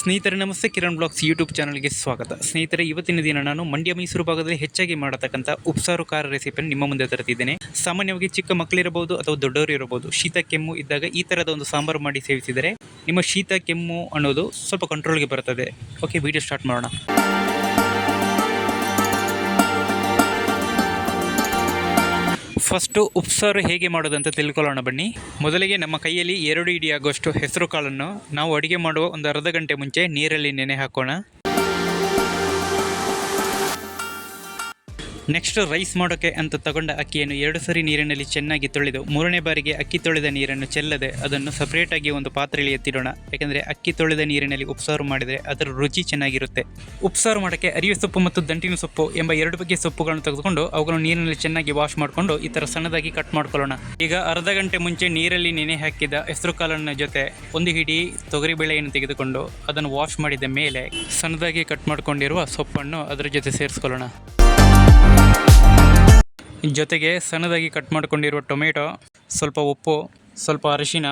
ಸ್ನೇಹಿತರೆ, ನಮಸ್ತೆ. Kiran blogs YouTube ಚಾನಲ್ಗೆ ಸ್ವಾಗತ. ಸ್ನೇಹಿತರೆ, ಇವತ್ತಿನ ದಿನ ನಾನು ಮಂಡ್ಯ ಮೈಸೂರು ಭಾಗದಲ್ಲಿ ಹೆಚ್ಚಾಗಿ ಮಾಡತಕ್ಕಂಥ ಉಪ್ಸಾರು ಖಾರ ರೆಸಿಪಿಯನ್ನು ನಿಮ್ಮ ಮುಂದೆ ತರುತ್ತಿದ್ದೇನೆ ಸಾಮಾನ್ಯವಾಗಿ ಚಿಕ್ಕ ಮಕ್ಕಳಿರಬಹುದು ಅಥವಾ ದೊಡ್ಡವರು ಇರಬಹುದು, ಶೀತ, ಕೆಮ್ಮು ಇದ್ದಾಗ ಈ ಥರದ ಒಂದು ಸಾಂಬಾರು ಮಾಡಿ ಸೇವಿಸಿದರೆ ನಿಮ್ಮ ಶೀತ, ಕೆಮ್ಮು ಅನ್ನೋದು ಸ್ವಲ್ಪ ಕಂಟ್ರೋಲ್ಗೆ ಬರ್ತದೆ. ಓಕೆ ವಿಡಿಯೋ ಸ್ಟಾರ್ಟ್ ಮಾಡೋಣ. ಫಸ್ಟು ಉಪ್ಸಾರು ಹೇಗೆ ಮಾಡೋದಂತ ತಿಳ್ಕೊಳ್ಳೋಣ ಬನ್ನಿ. ಮೊದಲಿಗೆ ನಮ್ಮ ಕೈಯಲ್ಲಿ ಎರಡು ಇಡಿಯಾಗುವಷ್ಟು ಹೆಸರು ಕಾಳನ್ನು ನಾವು ಅಡುಗೆ ಮಾಡುವ ಒಂದು ಅರ್ಧ ಗಂಟೆ ಮುಂಚೆ ನೀರಲ್ಲಿ ನೆನೆ ಹಾಕೋಣ. ನೆಕ್ಸ್ಟ್ ರೈಸ್ ಮಾಡೋಕ್ಕೆ ಅಂತ ತಗೊಂಡ ಅಕ್ಕಿಯನ್ನು ಎರಡು ಸರಿ ನೀರಿನಲ್ಲಿ ಚೆನ್ನಾಗಿ ತೊಳೆದು ಮೂರನೇ ಬಾರಿಗೆ ಅಕ್ಕಿ ತೊಳೆದ ನೀರನ್ನು ಚೆಲ್ಲದೆ ಅದನ್ನು ಸಪರೇಟಾಗಿ ಒಂದು ಪಾತ್ರೆಯಲ್ಲಿ ಎತ್ತಿಡೋಣ. ಯಾಕೆಂದರೆ ಅಕ್ಕಿ ತೊಳೆದ ನೀರಿನಲ್ಲಿ ಉಪ್ಸಾರು ಮಾಡಿದರೆ ಅದರ ರುಚಿ ಚೆನ್ನಾಗಿರುತ್ತೆ. ಉಪ್ಸಾರು ಮಾಡೋಕ್ಕೆ ಅರಿವೆ ಸೊಪ್ಪು ಮತ್ತು ದಂಟಿನ ಸೊಪ್ಪು ಎಂಬ ಎರಡು ಬಗೆಯ ಸೊಪ್ಪುಗಳನ್ನು ತೆಗೆದುಕೊಂಡು ಅವುಗಳನ್ನು ನೀರಿನಲ್ಲಿ ಚೆನ್ನಾಗಿ ವಾಶ್ ಮಾಡಿಕೊಂಡು ಈ ಥರ ಸಣ್ಣದಾಗಿ ಕಟ್ ಮಾಡ್ಕೊಳ್ಳೋಣ. ಈಗ ಅರ್ಧ ಗಂಟೆ ಮುಂಚೆ ನೀರಲ್ಲಿ ನೆನೆ ಹಾಕಿದ ಹೆಸರು ಕಾಲನ್ನ ಜೊತೆ ಒಂದು ಹಿಡಿ ತೊಗರಿಬೇಳೆಯನ್ನು ತೆಗೆದುಕೊಂಡು ಅದನ್ನು ವಾಶ್ ಮಾಡಿದ ಮೇಲೆ ಸಣ್ಣದಾಗಿ ಕಟ್ ಮಾಡ್ಕೊಂಡಿರುವ ಸೊಪ್ಪನ್ನು ಅದರ ಜೊತೆ ಸೇರಿಸ್ಕೊಳ್ಳೋಣ. ಜೊತೆಗೆ ಸಣ್ಣದಾಗಿ ಕಟ್ ಮಾಡಿಕೊಂಡಿರುವ ಟೊಮೆಟೊ, ಸ್ವಲ್ಪ ಉಪ್ಪು, ಸ್ವಲ್ಪ ಅರಿಶಿನ,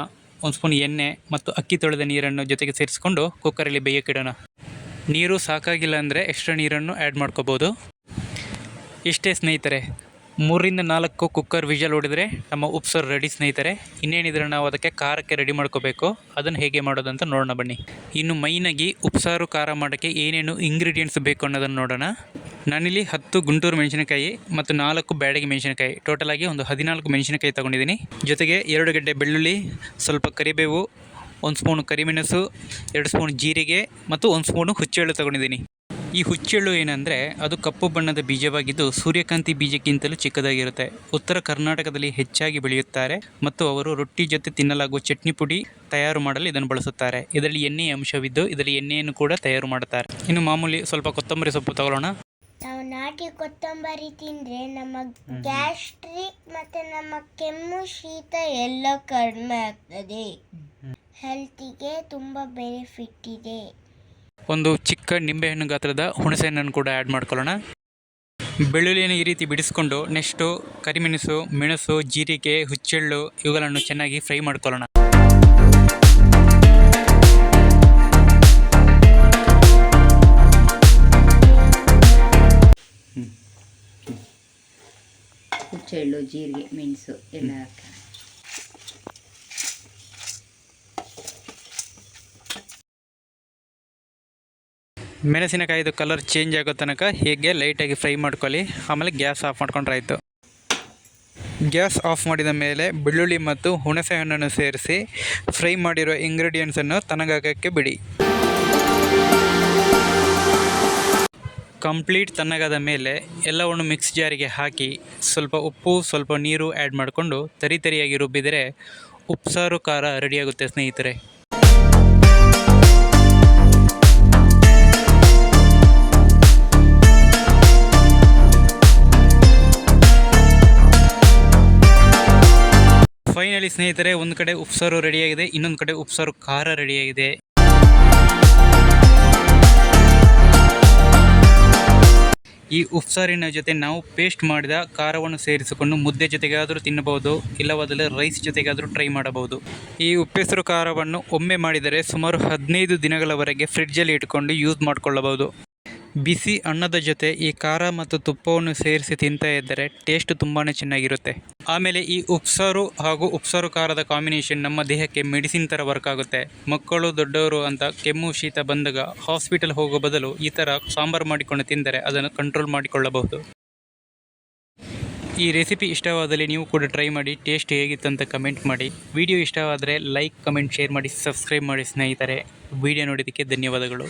ಒಂದು ಸ್ಪೂನ್ ಎಣ್ಣೆ ಮತ್ತು ಅಕ್ಕಿ ತೊಳೆದ ನೀರನ್ನು ಜೊತೆಗೆ ಸೇರಿಸ್ಕೊಂಡು ಕುಕ್ಕರಲ್ಲಿ ಬೇಯಕ್ಕಿಡೋಣ ನೀರು ಸಾಕಾಗಿಲ್ಲ ಅಂದರೆ ಎಕ್ಸ್ಟ್ರಾ ನೀರನ್ನು ಆ್ಯಡ್ ಮಾಡ್ಕೋಬೋದು. ಇಷ್ಟೇ ಸ್ನೇಹಿತರೆ ಮೂರರಿಂದ ನಾಲ್ಕು ಕುಕ್ಕರ್ ವಿಜಲ್ ಹೊಡೆದ್ರೆ ನಮ್ಮ ಉಪ್ಸರ್ ರೆಡಿ ಸ್ನೇಹಿತರೆ. ಇನ್ನೇನಿದ್ರೆ ನಾವು ಅದಕ್ಕೆ ಖಾರಕ್ಕೆ ರೆಡಿ ಮಾಡ್ಕೋಬೇಕು. ಅದನ್ನು ಹೇಗೆ ಮಾಡೋದಂತ ನೋಡೋಣ ಬನ್ನಿ. ಇನ್ನು ಮೈನಾಗಿ ಉಪ್ಸಾರು ಖಾರ ಮಾಡೋಕ್ಕೆ ಏನೇನು ಇಂಗ್ರೀಡಿಯೆಂಟ್ಸ್ ಬೇಕು ಅನ್ನೋದನ್ನು ನೋಡೋಣ. ನಾನಿಲ್ಲಿ ಹತ್ತು ಗುಂಟೂರು ಮೆಣಸಿನಕಾಯಿ ಮತ್ತು ನಾಲ್ಕು ಬ್ಯಾಡಗಿ ಮೆಣಸಿನಕಾಯಿ. ಟೋಟಲ್ ಆಗಿ ಒಂದು ಹದಿನಾಲ್ಕು ಮೆಣಸಿನಕಾಯಿ ತೊಗೊಂಡಿದ್ದೀನಿ. ಜೊತೆಗೆ ಎರಡು ಗಡ್ಡೆ ಬೆಳ್ಳುಳ್ಳಿ, ಸ್ವಲ್ಪ ಕರಿಬೇವು, ಒಂದು ಸ್ಪೂನು ಕರಿಮೆಣಸು, ಎರಡು ಸ್ಪೂನ್ ಜೀರಿಗೆ ಮತ್ತು ಒಂದು ಸ್ಪೂನು ಹುಚ್ಚೆಳ್ಳು ತೊಗೊಂಡಿದ್ದೀನಿ. ಈ ಹುಚ್ಚೆಳ್ಳು ಏನಂದರೆ ಅದು ಕಪ್ಪು ಬಣ್ಣದ ಬೀಜವಾಗಿದ್ದು ಸೂರ್ಯಕಾಂತಿ ಬೀಜಕ್ಕಿಂತಲೂ ಚಿಕ್ಕದಾಗಿರುತ್ತೆ. ಉತ್ತರ ಕರ್ನಾಟಕದಲ್ಲಿ ಹೆಚ್ಚಾಗಿ ಬೆಳೆಯುತ್ತಾರೆ ಮತ್ತು ಅವರು ರೊಟ್ಟಿ ಜೊತೆ ತಿನ್ನಲಾಗುವ ಚಟ್ನಿ ಪುಡಿ ತಯಾರು ಮಾಡಲು ಇದನ್ನು ಬಳಸುತ್ತಾರೆ. ಇದರಲ್ಲಿ ಎಣ್ಣೆ ಅಂಶವಿದ್ದು ಇದರಲ್ಲಿ ಎಣ್ಣೆಯನ್ನು ಕೂಡ ತಯಾರು ಮಾಡುತ್ತಾರೆ ಇನ್ನು ಮಾಮೂಲಿ ಸ್ವಲ್ಪ ಕೊತ್ತಂಬರಿ ಸೊಪ್ಪು ತಗೊಳ್ಳೋಣ. ನಾವು ನಾಟಿ ಕೊತ್ತಂಬರಿ ತಿಂದರೆ ನಮ್ಮ ಗ್ಯಾಸ್ಟ್ರಿಕ್ ಮತ್ತು ನಮ್ಮ ಕೆಮ್ಮು ಶೀತ ಎಲ್ಲ ಕಡಿಮೆ ಆಗ್ತದೆ. ಹೆಲ್ತಿಗೆ ತುಂಬ ಬೆನಿಫಿಟ್ ಇದೆ. ಒಂದು ಚಿಕ್ಕ ನಿಂಬೆಹಣ್ಣು ಗಾತ್ರದ ಹುಣಸೆಹಣ್ಣನ್ನು ಕೂಡ ಆ್ಯಡ್ ಮಾಡ್ಕೊಳ್ಳೋಣ. ಬೆಳ್ಳುಳ್ಳಿಯನ್ನು ಈ ರೀತಿ ಬಿಡಿಸ್ಕೊಂಡು ನೆಕ್ಸ್ಟು ಕರಿಮೆಣಸು, ಮೆಣಸು, ಜೀರಿಗೆ, ಹುಚ್ಚೆಳ್ಳು ಇವುಗಳನ್ನು ಚೆನ್ನಾಗಿ ಫ್ರೈ ಮಾಡ್ಕೊಳ್ಳೋಣ. ಹುಚ್ಚೆಳ್ಳು, ಜೀರಿಗೆ, ಮೆಣಸು ಎಲ್ಲ ಮೆಣಸಿನಕಾಯಿದು ಕಲರ್ ಚೇಂಜ್ ಆಗೋ ತನಕ ಹೀಗೆ ಲೈಟಾಗಿ ಫ್ರೈ ಮಾಡ್ಕೊಳ್ಳಿ. ಆಮೇಲೆ ಗ್ಯಾಸ್ ಆಫ್ ಮಾಡ್ಕೊಂಡ್ರೆ ಆಯಿತು ಗ್ಯಾಸ್ ಆಫ್ ಮಾಡಿದ ಮೇಲೆ ಬೆಳ್ಳುಳ್ಳಿ ಮತ್ತು ಹುಣಸೆ ಹಣ್ಣನ್ನು ಸೇರಿಸಿ ಫ್ರೈ ಮಾಡಿರೋ ಇಂಗ್ರೀಡಿಯೆಂಟ್ಸನ್ನು ತನಗಾಗಕ್ಕೆ ಬಿಡಿ. ಕಂಪ್ಲೀಟ್ ತಣ್ಣಗಾದ ಮೇಲೆ ಎಲ್ಲವನ್ನು ಮಿಕ್ಸ್ ಜಾರಿಗೆ ಹಾಕಿ ಸ್ವಲ್ಪ ಉಪ್ಪು, ಸ್ವಲ್ಪ ನೀರು ಆ್ಯಡ್ ಮಾಡಿಕೊಂಡು ತರಿ ತರಿಯಾಗಿ ರುಬ್ಬಿದರೆ ಉಪ್ಸಾರು ಖಾರ ರೆಡಿಯಾಗುತ್ತೆ ಸ್ನೇಹಿತರೆ. ಫೈನಲಿ ಸ್ನೇಹಿತರೆ, ಒಂದು ಕಡೆ ಉಪ್ಸಾರು ರೆಡಿಯಾಗಿದೆ ಇನ್ನೊಂದು ಕಡೆ ಉಪ್ಸಾರು ಖಾರ ರೆಡಿಯಾಗಿದೆ ಈ ಉಪ್ಸಾರಿನ ಜೊತೆ ನಾವು ಪೇಸ್ಟ್ ಮಾಡಿದ ಖಾರವನ್ನು ಸೇರಿಸಿಕೊಂಡು ಮುದ್ದೆ ಜೊತೆಗಾದರೂ ತಿನ್ನಬಹುದು, ಇಲ್ಲವಾದಲ್ಲಿ ರೈಸ್ ಜೊತೆಗಾದರೂ ಟ್ರೈ ಮಾಡಬಹುದು. ಈ ಉಪ್ಪೆಸರು ಖಾರವನ್ನು ಒಮ್ಮೆ ಮಾಡಿದರೆ ಸುಮಾರು ಹದಿನೈದು ದಿನಗಳವರೆಗೆ ಫ್ರಿಡ್ಜಲ್ಲಿ ಇಟ್ಕೊಂಡು ಯೂಸ್ ಮಾಡಿಕೊಳ್ಳಬಹುದು. ಬಿಸಿ ಅನ್ನದ ಜೊತೆ ಈ ಖಾರ ಮತ್ತು ತುಪ್ಪವನ್ನು ಸೇರಿಸಿ ತಿಂತಾ ಇದ್ದರೆ ಟೇಸ್ಟ್ ತುಂಬಾ ಚೆನ್ನಾಗಿರುತ್ತೆ. ಆಮೇಲೆ ಈ ಉಪ್ಸಾರು ಹಾಗೂ ಉಪ್ಸಾರು ಖಾರದ ಕಾಂಬಿನೇಷನ್ ನಮ್ಮ ದೇಹಕ್ಕೆ ಮೆಡಿಸಿನ್ ಥರ ವರ್ಕ್ ಆಗುತ್ತೆ. ಮಕ್ಕಳು, ದೊಡ್ಡವರು ಅಂತ ಕೆಮ್ಮು, ಶೀತ ಬಂದಾಗ ಹಾಸ್ಪಿಟಲ್ ಹೋಗೋ ಬದಲು ಈ ಥರ ಸಾಂಬಾರು ಮಾಡಿಕೊಂಡು ತಿಂದರೆ ಅದನ್ನು ಕಂಟ್ರೋಲ್ ಮಾಡಿಕೊಳ್ಳಬಹುದು. ಈ ರೆಸಿಪಿ ಇಷ್ಟವಾದಲ್ಲಿ ನೀವು ಕೂಡ ಟ್ರೈ ಮಾಡಿ, ಟೇಸ್ಟ್ ಹೇಗಿತ್ತು ಅಂತ ಕಮೆಂಟ್ ಮಾಡಿ. ವಿಡಿಯೋ ಇಷ್ಟವಾದರೆ ಲೈಕ್, ಕಮೆಂಟ್, ಶೇರ್ ಮಾಡಿ, ಸಬ್ಸ್ಕ್ರೈಬ್ ಮಾಡಿ ಸ್ನೇಹಿತರೆ. ವಿಡಿಯೋ ನೋಡಿದ್ದಕ್ಕೆ ಧನ್ಯವಾದಗಳು.